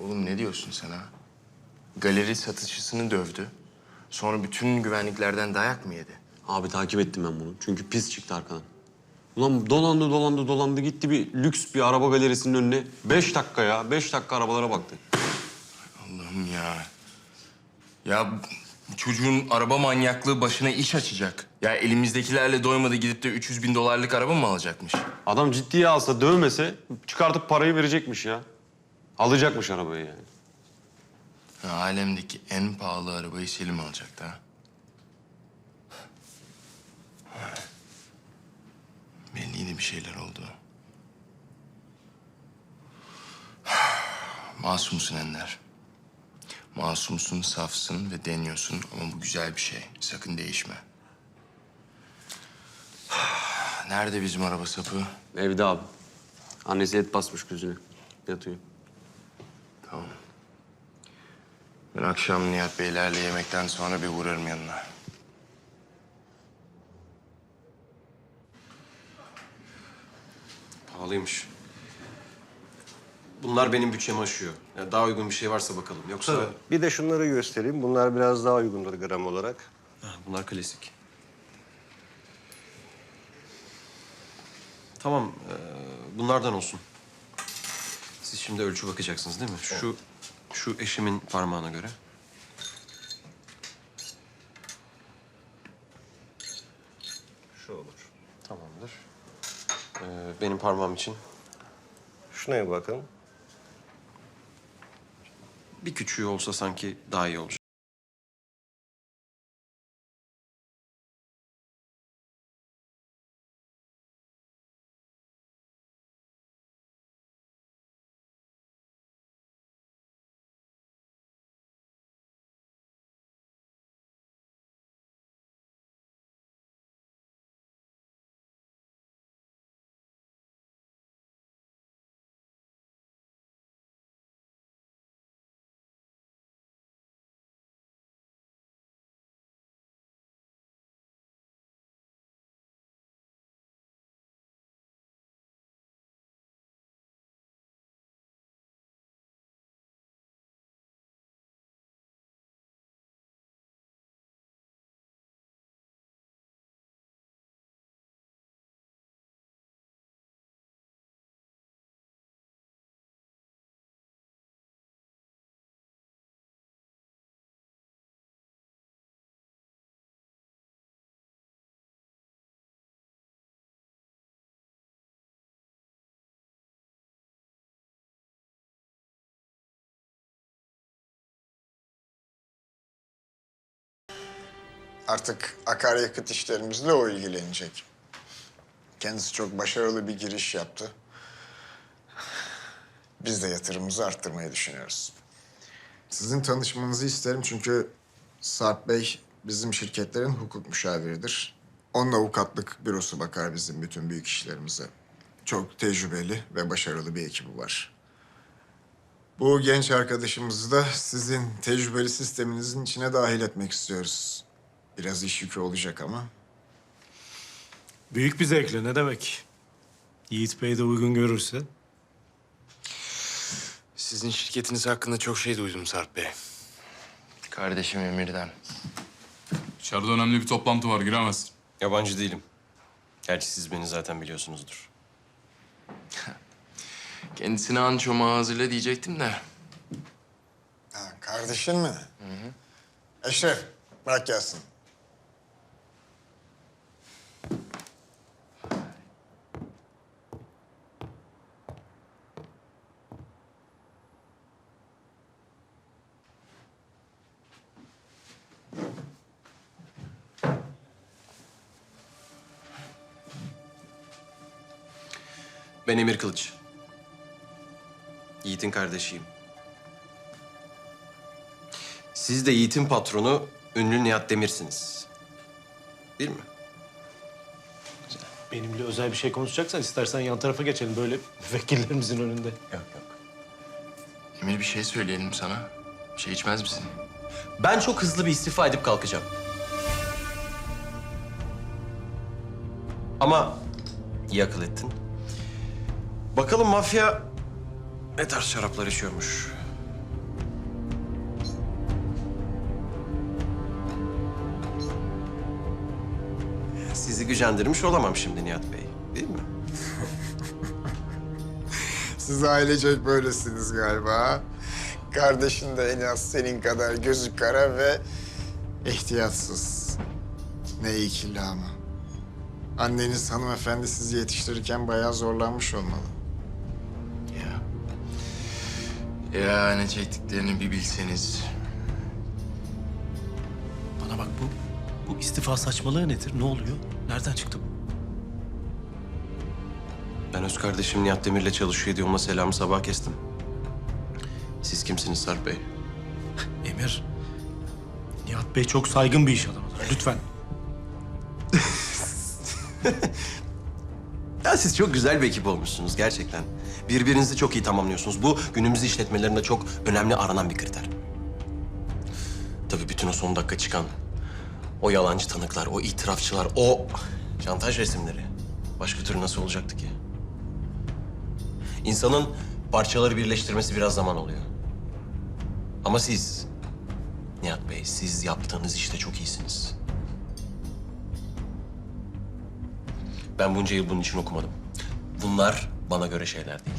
Oğlum ne diyorsun sen ha? Galeri satışçısını dövdü. Sonra bütün güvenliklerden dayak mı yedi? Abi takip ettim ben bunu. Çünkü pis çıktı arkadan. Ulan dolandı dolandı dolandı gitti bir lüks bir araba galerisinin önüne. Beş dakika ya. Beş dakika arabalara baktı. Allah'ım ya. Ya bu çocuğun araba manyaklığı başına iş açacak. Ya elimizdekilerle doymadı gidip de 300 bin dolarlık araba mı alacakmış? Adam ciddiye alsa dövmese çıkartıp parayı verecekmiş ya. Alacakmış arabayı yani. Ha, alemdeki en pahalı arabayı Selim alacaktı ha. Belli yine bir şeyler oldu. Masumsun Ender. Masumsun, safsın ve deniyorsun ama bu güzel bir şey. Sakın değişme. Nerede bizim araba sapı? Evde abi. Annesi et basmış gözüne. Yatıyor. Tamam. Ben akşam Nihat Beylerle yemekten sonra bir uğrarım yanına. Pahalıymış. Bunlar benim bütçemi aşıyor. Yani daha uygun bir şey varsa bakalım. Yoksa Bir de şunları göstereyim. Bunlar biraz daha uygundur gram olarak. Ha, bunlar klasik. Tamam, eee, bunlardan olsun. Siz şimdi ölçü bakacaksınız değil mi? Şu şu eşimin parmağına göre. Şu olur. Tamamdır. Eee, benim parmağım için Şuna bir bakın. bir küçüğü olsa sanki daha iyi olacak. Artık akaryakıt işlerimizle o ilgilenecek. Kendisi çok başarılı bir giriş yaptı. Biz de yatırımımızı arttırmayı düşünüyoruz. Sizin tanışmanızı isterim çünkü Sarp Bey bizim şirketlerin hukuk müşaviridir. Onun avukatlık bürosu bakar bizim bütün büyük işlerimize. Çok tecrübeli ve başarılı bir ekibi var. Bu genç arkadaşımızı da sizin tecrübeli sisteminizin içine dahil etmek istiyoruz. Biraz iş yükü olacak ama. Büyük bir zevkle ne demek? Yiğit Bey de uygun görürse. Sizin şirketiniz hakkında çok şey duydum Sarp Bey. Kardeşim Emir'den. İçeride önemli bir toplantı var, giremezsin. Yabancı değilim. Gerçi siz beni zaten biliyorsunuzdur. Kendisine an çomağı hazırla diyecektim de. Ha, kardeşin mi? Hı hı. Eşref, bırak gelsin. Ben Emir Kılıç. Yiğit'in kardeşiyim. Siz de Yiğit'in patronu ünlü Nihat Demir'siniz. Değil mi? Benimle özel bir şey konuşacaksan istersen yan tarafa geçelim böyle müvekkillerimizin önünde. Yok yok. Emir bir şey söyleyelim sana. Bir şey içmez misin? Ben çok hızlı bir istifa edip kalkacağım. Ama iyi akıl ettin. Bakalım mafya ne tarz şaraplar içiyormuş. Sizi gücendirmiş olamam şimdi Nihat Bey, değil mi? Siz ailecek böylesiniz galiba. Kardeşin de en az senin kadar gözü kara ve ihtiyatsız. Ne iyi kirli ama. Anneniz hanımefendi sizi yetiştirirken bayağı zorlanmış olmalı. Ya ne çektiklerini bir bilseniz. Bana bak bu, bu istifa saçmalığı nedir? Ne oluyor? Nereden çıktı bu? Ben öz kardeşim Nihat Demir'le çalışıyor diye ona selamı sabah kestim. Siz kimsiniz Sarp Bey? Emir, Nihat Bey çok saygın bir iş adamıdır. Lütfen. Ya siz çok güzel bir ekip olmuşsunuz gerçekten. Birbirinizi çok iyi tamamlıyorsunuz. Bu günümüz işletmelerinde çok önemli aranan bir kriter. Tabii bütün o son dakika çıkan o yalancı tanıklar, o itirafçılar, o şantaj resimleri. Başka türlü nasıl olacaktı ki? İnsanın parçaları birleştirmesi biraz zaman oluyor. Ama siz, Nihat Bey, siz yaptığınız işte çok iyisiniz. Ben bunca yıl bunun için okumadım. Bunlar bana göre şeyler değil.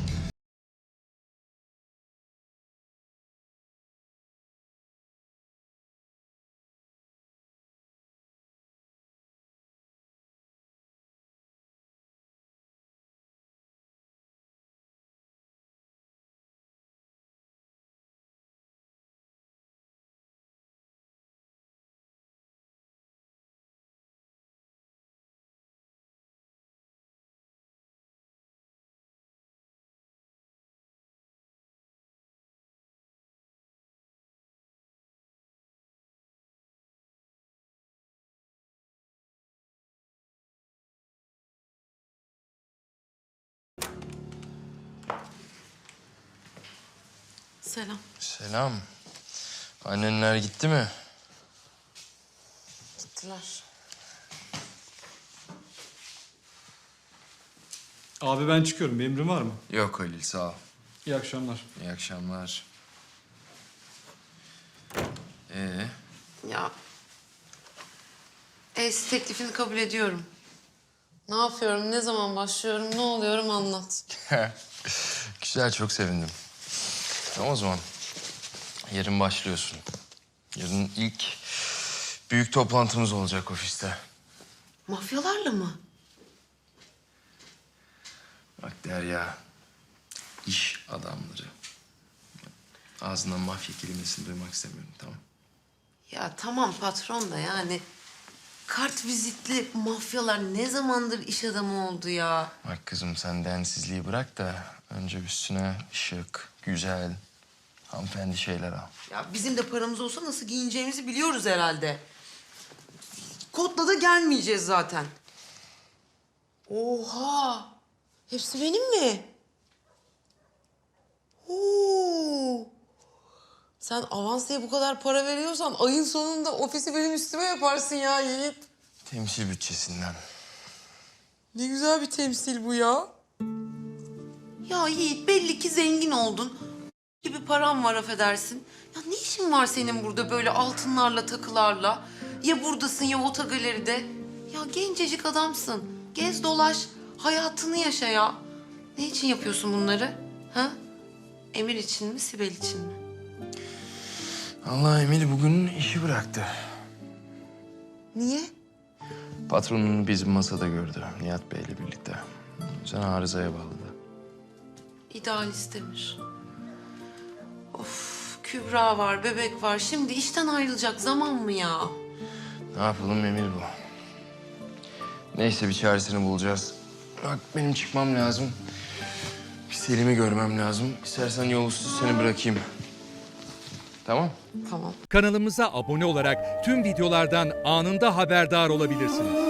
Selam. Selam. Annenler gitti mi? Gittiler. Abi ben çıkıyorum. Bir emrin var mı? Yok Halil sağ ol. İyi akşamlar. İyi akşamlar. Ee, Ya... Eş teklifini kabul ediyorum. Ne yapıyorum, ne zaman başlıyorum, ne oluyorum anlat. güzel çok sevindim. Tamam o zaman. Yarın başlıyorsun. Yarın ilk büyük toplantımız olacak ofiste. Mafyalarla mı? Bak Derya, iş adamları. Ağzından mafya kelimesini duymak istemiyorum tamam. Ya tamam patron da yani... Kart vizitli mafyalar ne zamandır iş adamı oldu ya? Bak kızım sen densizliği bırak da önce üstüne şık, güzel, hanımefendi şeyler al. Ya bizim de paramız olsa nasıl giyineceğimizi biliyoruz herhalde. Kotla da gelmeyeceğiz zaten. Oha! Hepsi benim mi? Oo! Sen avans diye bu kadar para veriyorsan ayın sonunda ofisi benim üstüme yaparsın ya Yiğit. Temsil bütçesinden. Ne güzel bir temsil bu ya. Ya Yiğit belli ki zengin oldun. Gibi param var affedersin. Ya ne işin var senin burada böyle altınlarla takılarla? Ya buradasın ya otogaleride. Ya gencecik adamsın. Gez dolaş. Hayatını yaşa ya. Ne için yapıyorsun bunları? Ha? Emir için mi, Sibel için mi? Allah Emir bugün işi bıraktı. Niye? Patronunu bizim masada gördü Nihat Bey'le birlikte. Sen arızaya bağladı. İdealist Emir. Of, Kübra var, bebek var. Şimdi işten ayrılacak zaman mı ya? Ne yapalım Emir bu? Neyse bir çaresini bulacağız. Bak benim çıkmam lazım. Bir Selim'i görmem lazım. İstersen yol üstü seni bırakayım. Tamam. Tamam. Kanalımıza abone olarak tüm videolardan anında haberdar olabilirsiniz.